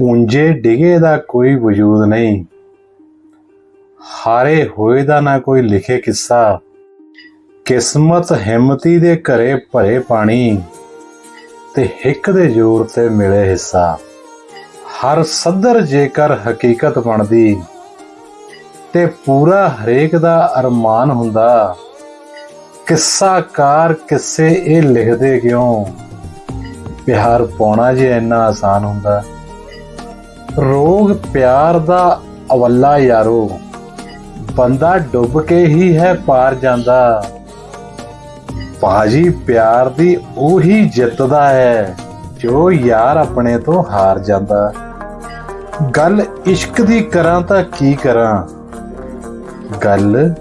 ਪੂੰਜੇ ਡਿਗੇ ਦਾ ਕੋਈ ਵਜੂਦ ਨਹੀਂ। ਹਾਰੇ ਹੋਏ ਦਾ ਨਾ ਕੋਈ ਲਿਖੇ ਕਿੱਸਾ। ਕਿਸਮਤ ਹਿੰਮਤੀ ਦੇ ਘਰੇ ਭਰੇ ਪਾਣੀ ਤੇ ਹਿੱਕ ਦੇ ਜ਼ੋਰ ਤੇ ਮਿਲੇ ਹਿੱਸਾ। ਹਰ ਸੱਦਰ ਜੇਕਰ ਹਕੀਕਤ ਬਣਦੀ ਤੇ ਪੂਰਾ ਹਰੇਕ ਦਾ ਅਰਮਾਨ ਹੁੰਦਾ। ਕਿੱਸਾਕਾਰ ਕਿੱਸੇ ਇਹ ਲਿਖਦੇ ਕਿਉਂ? ਪਿਆਰ ਪਾਉਣਾ ਜੇ ਇੰਨਾ ਆਸਾਨ ਹੁੰਦਾ। ਰੋਗ ਪਿਆਰ ਦਾ ਅਵੱਲਾ ਯਾਰੋ। ਬੰਦਾ ਡੁੱਬ ਕੇ ਹੀ ਹੈ ਪਾਰ ਜਾਂਦਾ। ਬਾਜੀ ਪਿਆਰ ਦੀ ਉਹੀ ਜਿੱਤਦਾ ਹੈ, ਜੋ ਯਾਰ ਆਪਣੇ ਤੋਂ ਹਾਰ ਜਾਂਦਾ। ਗੱਲ ਇਸ਼ਕ ਦੀ ਕਰਾਂ ਤਾਂ ਕੀ ਕਰਾਂ? ਗੱਲ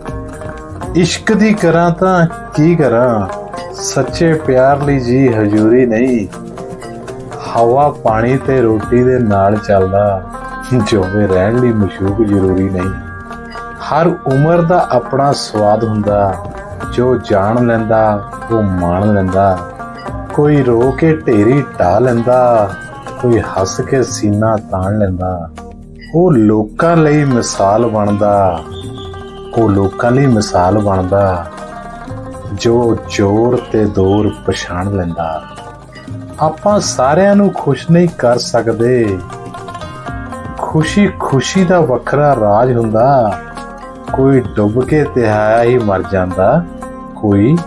ਇਸ਼ਕ ਦੀ ਕਰਾਂ ਤਾਂ ਕੀ ਕਰਾਂ? ਸੱਚੇ ਪਿਆਰ ਲਈ ਜੀ ਹਜ਼ੂਰੀ ਨਹੀਂ। ਹਵਾ, ਪਾਣੀ ਤੇ ਰੋਟੀ ਦੇ ਨਾਲ ਚੱਲਦਾ ਜਿਵੇਂ ਰਹਿਣ ਲਈ ਮਸ਼ੂਕ ਜ਼ਰੂਰੀ ਨਹੀਂ। ਹਰ ਉਮਰ ਦਾ ਆਪਣਾ ਸਵਾਦ ਹੁੰਦਾ। ਜੋ ਜਾਣ ਲੈਂਦਾ, ਉਹ ਮਾਣ ਲੈਂਦਾ। ਕੋਈ ਰੋ ਕੇ ਢੇਰੀ ਢਾ ਲੈਂਦਾ, ਕੋਈ ਹੱਸ ਕੇ ਸੀਨਾ ਤਾਣ ਲੈਂਦਾ। ਉਹ ਲੋਕਾਂ ਲਈ ਮਿਸਾਲ ਬਣਦਾ। ਉਹ ਲੋਕਾਂ ਲਈ ਮਿਸਾਲ ਬਣਦਾ। ਜੋ ਜ਼ੋਰ ਤੇ ਦੂਰ ਪਛਾਣ ਲੈਂਦਾ। ਆਪਾਂ ਸਾਰਿਆਂ ਨੂੰ ਖੁਸ਼ ਨਹੀਂ ਕਰ ਸਕਦੇ। ਖੁਸ਼ੀ ਖੁਸ਼ੀ ਦਾ ਵੱਖਰਾ ਰਾਜ ਹੁੰਦਾ। ਕੋਈ ਡੁੱਬ ਕੇ ਤਿਹਾਇਆ ਹੀ ਮਰ ਜਾਂਦਾ। ਕੋਈ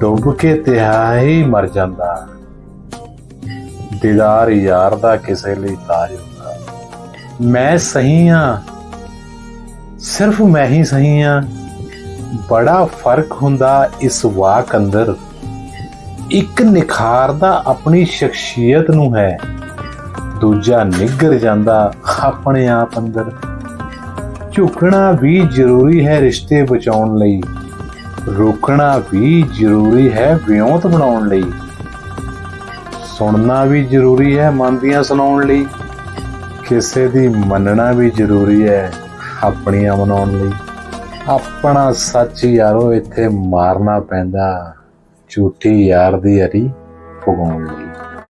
ਡੁੱਬ ਕੇ ਤਿਹਾਇਆ ਹੀ ਮਰ ਜਾਂਦਾ। ਦੀਦਾਰ ਯਾਰ ਦਾ ਕਿਸੇ ਲਈ ਤਾਜ ਹੁੰਦਾ। ਮੈਂ ਸਹੀ ਹਾਂ। ਸਿਰਫ ਮੈਂ ਹੀ ਸਹੀ ਹਾਂ। ਬੜਾ ਫ਼ਰਕ ਹੁੰਦਾ ਇਸ ਵਾਕ ਅੰਦਰ। ਇੱਕ ਨਿਖਾਰਦਾ ਆਪਣੀ ਸ਼ਖਸੀਅਤ ਨੂੰ ਹੈ। ਦੂਜਾ ਨਿੱਗਰ ਜਾਂਦਾ ਆਪਣੇ ਆਪ ਅੰਦਰ। ਝੁਕਣਾ ਵੀ ਜ਼ਰੂਰੀ ਹੈ ਰਿਸ਼ਤੇ ਬਚਾਉਣ ਲਈ। ਰੋਕਣਾ ਵੀ ਜ਼ਰੂਰੀ ਹੈ ਵਿਉਂਤ ਬਣਾਉਣ ਲਈ। ਸੁਣਨਾ ਵੀ ਜ਼ਰੂਰੀ ਹੈ ਮਨ ਦੀਆਂ ਸੁਣਾਉਣ ਲਈ। ਕਿਸੇ ਦੀ ਮੰਨਣਾ ਵੀ ਜ਼ਰੂਰੀ ਹੈ ਆਪਣੀਆਂ ਮਨਾਉਣ ਲਈ। ਆਪਣਾ ਸੱਚ ਯਾਰੋ ਇੱਥੇ ਮਾਰਨਾ ਪੈਂਦਾ। ਝੂਠੀ ਯਾਰ ਦੀ ਅਰੀ ਪੁਗਾਉਣ ਲਈ